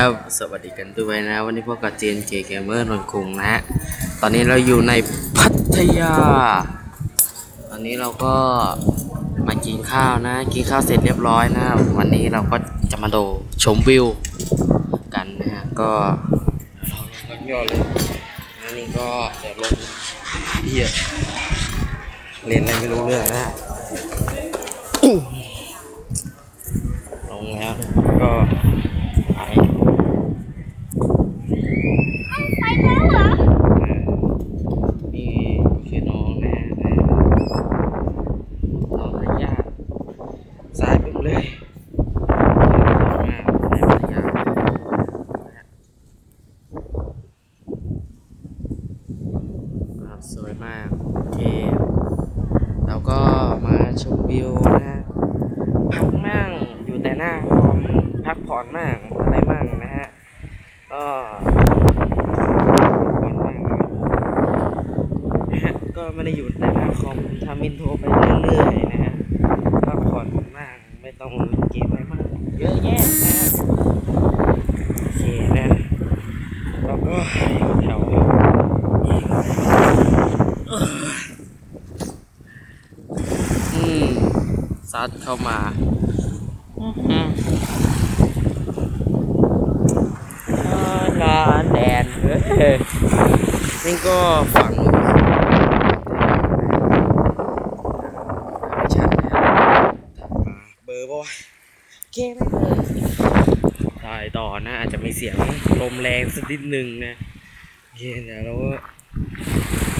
ครับ สวัสดีกันด้วยนะ วันนี้พวกกับเจนเจเกมเมอร์นนท์คุงนะฮะ ตอนนี้เราอยู่ในพัทยา ตอนนี้เราก็มากินข้าวนะ กินข้าวเสร็จเรียบร้อยนะ วันนี้เราก็จะมาดูชมวิวกันนะฮะ ก็เราลงย่อเลยนะนี่ก็เดี๋ยวลงเฮียเรียนอะไรไม่รู้เรื่องนะฮะ ลงแล้วนะก็ไป ไปแล้วเหรอ นี่คือน้องนะนะน้องทายาทสายไปเลยมากในพัทยาครับสวยมาก โอเค แล้ว ก็มาชมวิวนะฮะพักมั่งอยู่แต่หน้าคอมพักผ่อนมั่งอะไรมั่งนะฮะก็ผ่อนมั่งนะฮะก็ไม่ได้อยู่แต่หน้าคอมทำอินโทรไปเรื่อยๆนะฮะพักผ่อนมั่งไม่ต้องเล่นเกมอะไรมากเยอะแยะโอเคนะแล้วก็อยู่แถวอืม ซัดเข้ามาอืมอ่านแดนเฮ้ยนี่ก็ฝั่งชัดนะครับเบอร์ป่ะเคไม่เบอร์ถ่ายต่อนะ อาจจะมีเสียงลมแรงสักนิดนึงนะเคเดี๋ยวก็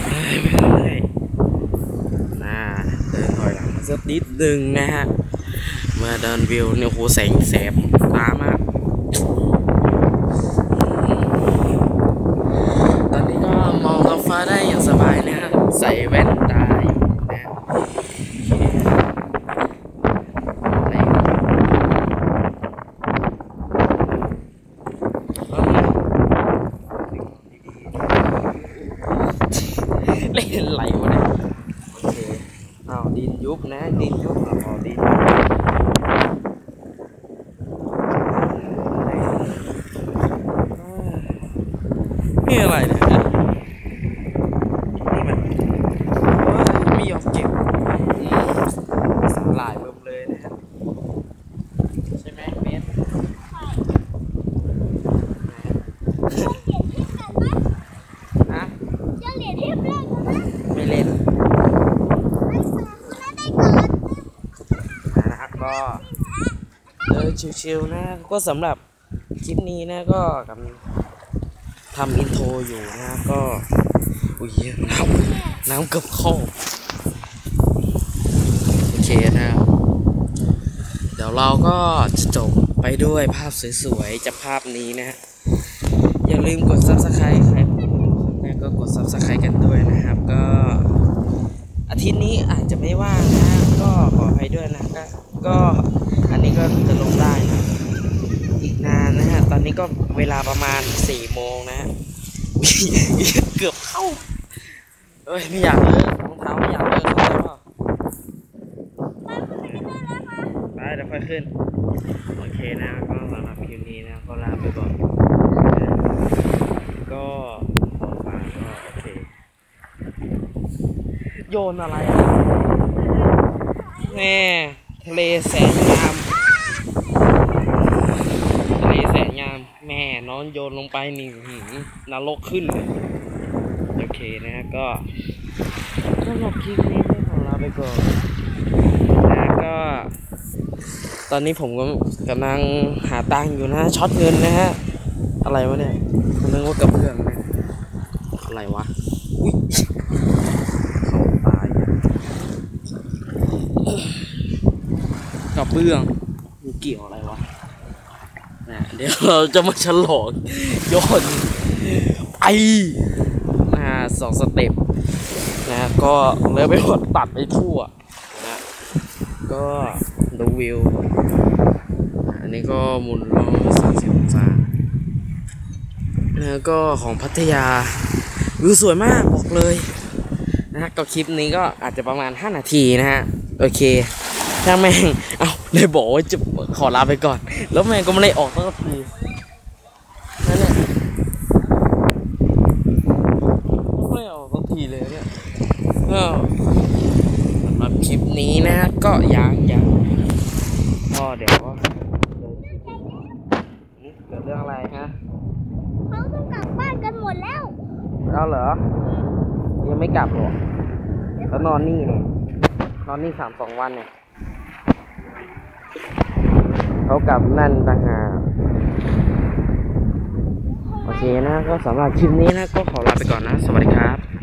เฮ้ยไปเลยน่าเดินถอยหลังมา สักนิดหนึ่งนะฮะมื่อเดินวิวเนี่ยโหแสงแสบตามากตอนนี้ก็มองท้องฟ้าได้อย่างสบายนะฮะ ใส่แว่นตาอยู่นะเคไหล่นไหลวะเนี่ย อ้าวดินยุบนะ ดินยุบอ๋อดินยุบนี่อะไรเนี่ยฮะนี่มันเอ้ยไม่ยอมเก็บอืมสาหร่ายเบิ่มเลยนะฮะใช่ไหมเมส จะเหรียญที่กันไหม ฮะ จะเหรียญที่เล่นกันไหม ไม่เล่น ไอ้สองคนนั้นได้ก่อน นะครับก็เดิน ชิวๆนะ ก็สำหรับคลิปนี้นะก็กำลังทำอินโทรอยู่นะก็อุ้ยน้ำน้ำเกือบเข้าโอเคนะครับเดี๋ยวเราก็จะจบไปด้วยภาพสวยๆจากภาพนี้นะฮะอย่าลืมกด subscribe ใครนะก็กด subscribe กันด้วยนะครับ ก็อาทิตย์นี้อาจจะไม่ว่างนะ ก็ขออภัยด้วยนะก็ก็ นนี้ก็จะลงได้นะอีกนานนะฮะ ตอนนี้ก็เวลาประมาณ4ี่โมงนะฮะเกือบเข้าเอ้ยไม่อยากเลยรองเท้าไม่อยากเลยเข้าใจเปล่าไปเดี๋ยวค่อยขึ้น โอเคนะ ก็สำหรับคลิปนี้นะ ก็ลาไปก่อนก็ขอฝากก็โอเค โยนอะไรอะแม่ทะเลแสนงาม ทะเลแสนงาม แม่ นอนโยนลงไปนี่หืนรกขึ้นเลยโอเคนะฮะก็สำหรับคลิปนี้ก็ขอลาไปก่อนนะก็ ตอนนี้ผมก็กำลังหาตังค์อยู่นะช็อตเงินนะฮะอะไรวะเนี่ยผมนึกว่ากระเบื้องนะอะไรวะอุ้ยเขาตายกระเบื้องมันเกี่ยวอะไรวะนะ เดี๋ยวเราจะมาฉลองย้อนไปนะสองสเต็ปนะก็เลยไปหดตัดไปทั่วนะก็ดูวิว อันนี้ก็หมุนรอบสามสิบองศาแล้วก็ของพัทยาวิวสวยมากบอกเลยนะฮะก็คลิปนี้ก็อาจจะประมาณ 5 นาทีนะฮะ โอเค ช่างแม่ง เอาเลยบอกว่าจะขอลาไปก่อน แล้วแม่งก็ไม่ได้ออกสักทีนั่นแหละไม่ได้ออกสักทีเลยเนี่ยสำหรับคลิปนี้นะก็ยังยังก็เดี๋ยวก็เกิดเรื่องอะไรฮะเขาต้องกลับบ้านกันหมดแล้วแล้วเหรอ ยังไม่กลับหรอแล้วนอนนี่เนี่ยนอนนี่สามสองวันเนี่ย เขากลับนั่นต่างหากโอเคนะก็สำหรับคลิปนี้นะก็ขอลาไปก่อนนะ สวัสดีครับ